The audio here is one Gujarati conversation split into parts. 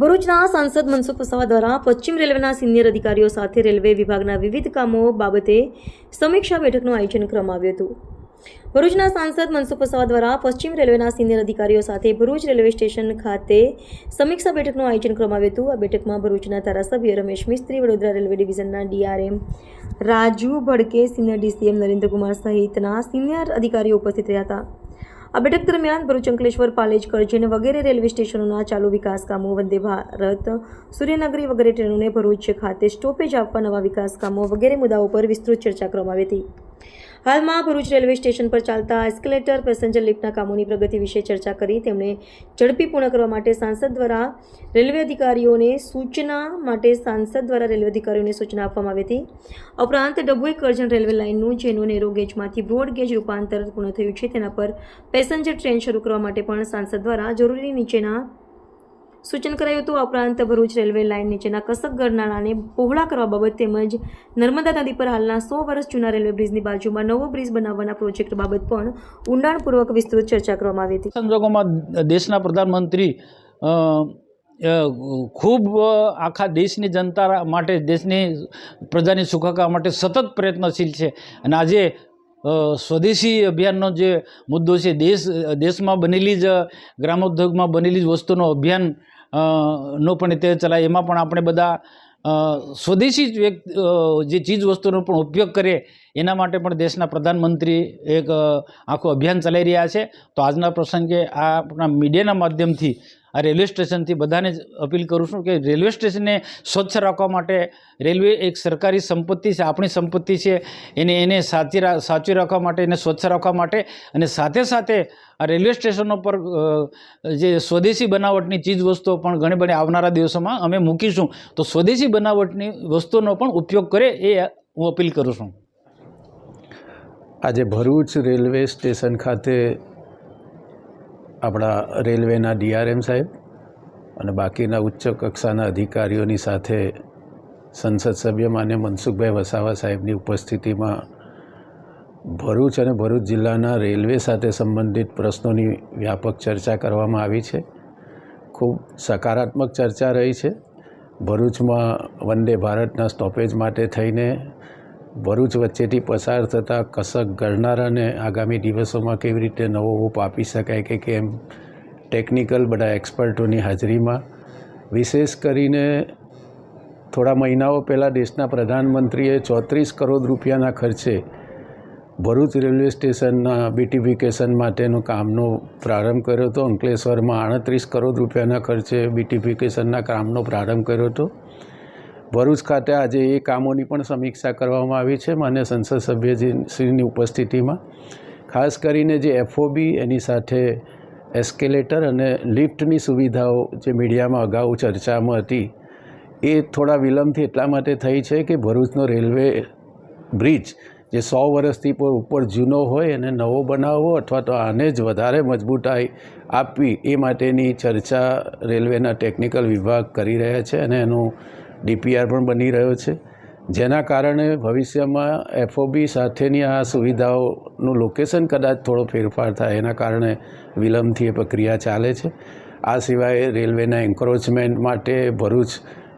ભરૂચના સાંસદ મનસુખ વસાવા દ્વારા પશ્ચિમ રેલવેના સિનિયર અધિકારીઓ સાથે રેલવે વિભાગના વિવિધ કામો બાબતે સમીક્ષા બેઠકનું આયોજન કરવામાં આવ્યું હતું. ભરૂચના સાંસદ મનસુખ વસાવા દ્વારા પશ્ચિમ રેલવેના સિનિયર અધિકારીઓ સાથે ભરૂચ રેલવે સ્ટેશન ખાતે સમીક્ષા બેઠકનું આયોજન કરવામાં આવ્યું હતું. આ બેઠકમાં ભરૂચના ધારાસભ્ય રમેશ મિસ્ત્રી, Vadodara railway ડિવિઝનના DRM Raju Bhadke, senior DCM Narendrakumar સહિતના સિનિયર અધિકારીઓ ઉપસ્થિત રહ્યા હતા. આ બેઠક દરમિયાન ભરૂચ અંકલેશ્વર પાલેજ કરજણ વગેરે રેલવે સ્ટેશનોના ચાલુ વિકાસ કામો વંદે ભારત, સૂર્યનગરી વગેરે ટ્રેનોને ભરૂચ ખાતે સ્ટોપેજ આપવા નવા વિકાસ કામો વગેરે મુદ્દાઓ પર વિસ્તૃત ચર્ચા કરવામાં આવી હતી. હાલમાં ભરૂચ રેલવે સ્ટેશન પર ચાલતા એસ્કેલેટર પેસેન્જર લિફ્ટના કામોની પ્રગતિ વિશે ચર્ચા કરી તેમણે ઝડપી પૂર્ણ કરવા માટે સાંસદ દ્વારા રેલવે અધિકારીઓને સૂચના માટે સાંસદ દ્વારા રેલવે અધિકારીઓને સૂચના આપવામાં આવી હતી. ઉપરાંત ડભોઈ કરજણ રેલવે લાઇનનું જેનું નેરો ગેજમાંથી બ્રોડ ગેજ રૂપાંતર પૂર્ણ થયું છે, તેના પર પેસેન્જર ટ્રેન શરૂ કરવા માટે પણ સાંસદ દ્વારા જરૂરી નીચેના સૂચન કરાયું હતું, આ ઉપરાંત ભરૂચ રેલવે લાઇન નીચેના કસક ગરનાળાને પહોળા કરવા બાબત તેમજ નર્મદા નદી પર હાલના સો વર્ષ જૂના રેલવે બ્રિજની બાજુમાં નવો બ્રિજ બનાવવાના પ્રોજેક્ટ બાબત પણ ઊંડાણપૂર્વક વિસ્તૃત ચર્ચા કરવામાં આવી હતી. સંજોગોમાં દેશના પ્રધાનમંત્રી ખૂબ આખા દેશની જનતા માટે, દેશની પ્રજાની સુખાકા માટે સતત પ્રયત્નશીલ છે. અને આજે સ્વદેશી અભિયાનનો જે મુદ્દો છે, દેશ, દેશમાં બનેલી જ, ગ્રામોદ્યોગમાં બનેલી જ વસ્તુનો અભિયાન નો પણ તે ચલાય. એમાં પણ આપણે બધા સ્વદેશી જ ચીજ વસ્તુનો પણ ઉપયોગ કરીએ, એના માટે પણ દેશના પ્રધાનમંત્રી એક આખું અભિયાન ચલાવી રહ્યા છે. તો આજના પ્રસંગે આપણા મીડિયાના માધ્યમથી આ રેલવે સ્ટેશનથી બધાને અપીલ કરું છું કે રેલવે સ્ટેશનને સ્વચ્છ રાખવા માટે રેલવે એક સરકારી સંપત્તિ છે, આપણી સંપત્તિ છે, એને એને સાચી સાચવી રાખવા માટે, એને સ્વચ્છ રાખવા માટે અને સાથે સાથે આ રેલવે સ્ટેશનો પર જે સ્વદેશી બનાવટની ચીજ વસ્તુઓ પણ ઘણી બધી આવનારા દિવસોમાં અમે મૂકીશું. તો સ્વદેશી બનાવટની વસ્તુઓનો પણ ઉપયોગ કરે એ હું અપીલ કરું છું. આજે ભરૂચ રેલવે સ્ટેશન ખાતે આપણા રેલવેના ડીઆરએમ સાહેબ અને બાકીના ઉચ્ચ કક્ષાના અધિકારીઓની સાથે સંસદ સભ્ય માન્ય મનસુખભાઈ વસાવા સાહેબની ઉપસ્થિતિમાં ભરૂચ અને ભરૂચ જિલ્લાના રેલવે સાથે સંબંધિત પ્રશ્નોની વ્યાપક ચર્ચા કરવામાં આવી છે. ખૂબ સકારાત્મક ચર્ચા રહી છે. ભરૂચમાં વંદે ભારતના સ્ટોપેજ માટે થઈને ભરૂચ વચ્ચેથી પસાર થતા કસક ગરનારાને આગામી દિવસોમાં કેવી રીતે નવો ઓપ આપી શકાય કે કેમ? ટેકનિકલ બધા એક્સપર્ટોની હાજરીમાં. વિશેષ કરીને થોડા મહિનાઓ પહેલાં દેશના પ્રધાનમંત્રીએ ચોત્રીસ કરોડ રૂપિયાના ખર્ચે ભરૂચ રેલવે સ્ટેશનના બીટીફિકેશન માટેનું કામનો પ્રારંભ કર્યો હતો. અંકલેશ્વરમાં આડત્રીસ કરોડ રૂપિયાના ખર્ચે બીટીફિકેશનના કામનો પ્રારંભ કર્યો હતો. ભરૂચ ખાતે આજે એ કામોની પણ સમીક્ષા કરવામાં આવી છે માન્ય સંસદ સભ્યજીશ્રીની ઉપસ્થિતિમાં. ખાસ કરીને જે એફઓબી એની સાથે એસ્કેલેટર અને લિફ્ટની સુવિધાઓ જે મીડિયામાં અગાઉ ચર્ચામાં હતી, એ થોડા વિલંબથી એટલા માટે થઈ છે કે ભરૂચનો રેલવે બ્રિજ, જે સો વર્ષથી પર ઉપર જૂનો હોય, એને નવો બનાવવો અથવા તો આને જ વધારે મજબૂતાઈ આપવી એ માટેની ચર્ચા રેલવેના ટેકનિકલ વિભાગ કરી રહ્યા છે અને એનું ડીપીઆર પણ બની રહ્યો છે. જેના કારણે ભવિષ્યમાં એફઓબી સાથેની આ સુવિધાઓનું લોકેશન કદાચ થોડો ફેરફાર થાય. એના કારણે વિલંબથી એ પ્રક્રિયા ચાલે છે. આ સિવાય રેલવેના એન્ક્રોચમેન્ટ માટે ભરૂચ,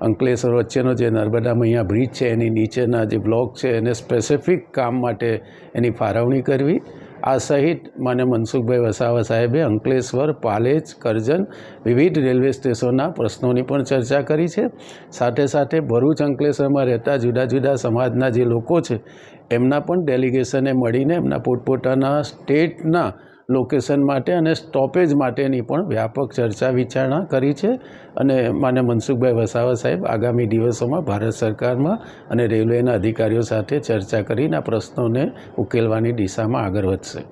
અંકલેશ્વર વચ્ચેનો જે નર્મદા મૈયા બ્રિજ છે, એની નીચેના જે બ્લોક છે, એને સ્પેસિફિક કામ માટે એની ફાળવણી કરવી. આ સહિત મને મનસુખભાઈ વસાવા સાહેબે અંકલેશ્વર, પાલેજ, કરજણ વિવિધ રેલવે સ્ટેશનના પ્રશ્નોની પણ ચર્ચા કરી છે. સાથે સાથે ભરૂચ અંકલેશ્વરમાં રહેતા જુદા જુદા સમાજના જે લોકો છે, એમના પણ ડેલિગેશને મળીને એમના પોતપોતાના સ્ટેટના લોકેશન માટે અને સ્ટોપેજ માટેની પણ વ્યાપક ચર્ચા વિચારણા કરી છે અને માન્ય મનસુખભાઈ વસાવા સાહેબ આગામી દિવસોમાં ભારત સરકારમાં અને રેલવેના અધિકારીઓ સાથે ચર્ચા કરીને આ પ્રશ્નોને ઉકેલવાની દિશામાં આગળ વધશે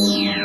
Yeah.